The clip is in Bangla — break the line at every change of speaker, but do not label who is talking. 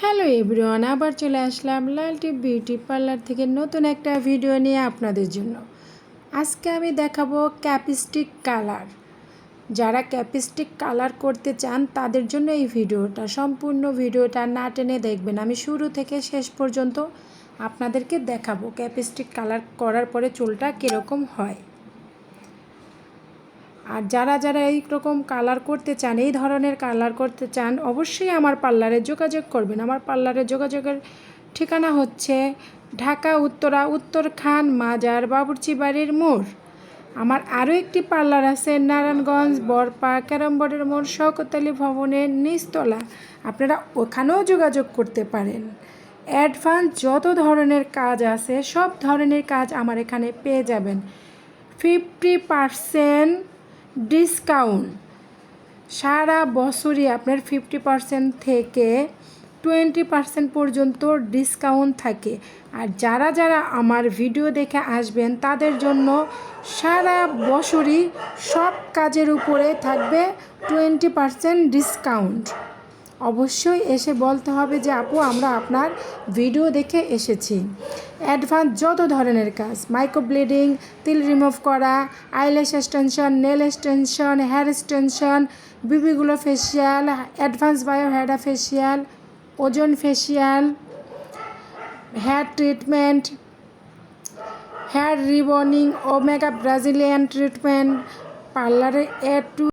হ্যালো এভরিওয়ান, আবার চলে আসলাম লালটি বিউটি পার্লার থেকে নতুন একটা ভিডিও নিয়ে আপনাদের জন্য। আজকে আমি দেখাবো ক্যাপিস্টিক কালার। যারা ক্যাপিস্টিক কালার করতে চান, তাদের জন্য এই ভিডিওটা, সম্পূর্ণ ভিডিওটা না টেনে দেখবেন। আমি শুরু থেকে শেষ পর্যন্ত আপনাদেরকে দেখাবো ক্যাপিস্টিক কালার করার পরে চুলটা কীরকম হয়। আর যারা যারা এই রকম কালার করতে চান, এই ধরনের কালার করতে চান, অবশ্যই আমার পার্লারে যোগাযোগ করবেন। আমার পার্লারে যোগাযোগের ঠিকানা হচ্ছে ঢাকা, উত্তরা উত্তর খান মাজার, বাবুর্চি বাড়ির মোড়। আমার আরও একটি পার্লার আছে নারায়ণগঞ্জ, বরপা, ক্যারমবোর্ডের মোড় শওকত আলী ভবনের নিচতলা। আপনারা ওখানেও যোগাযোগ করতে পারেন। অ্যাডভান্স যত ধরনের কাজ আছে, সব ধরনের কাজ আমার এখানে পেয়ে যাবেন। Fifty percent discount. সারা বছরই আপনার ফিফটি পার্সেন্ট থেকে টোয়েন্টি পার্সেন্ট পর্যন্ত ডিসকাউন্ট থাকে। আর যারা যারা আমার ভিডিও দেখে আসবেন, তাদের জন্য সারা বছরই সব কাজের উপরে থাকবে টোয়েন্টি পার্সেন্ট ডিসকাউন্ট। অবশ্যই এসে বলতে হবে যে, আপু, আমরা আপনার ভিডিও দেখে এসেছি। অ্যাডভান্স যত ধরনের কাজ মাইক্রো ব্লিডিং তিল রিমুভ করা eyelash extension, nail extension, hair extension, বিবিগুলো facial, advance bio হেডা facial, ozone facial, hair treatment, hair rebonding, omega Brazilian treatment, পার্লারে এ টু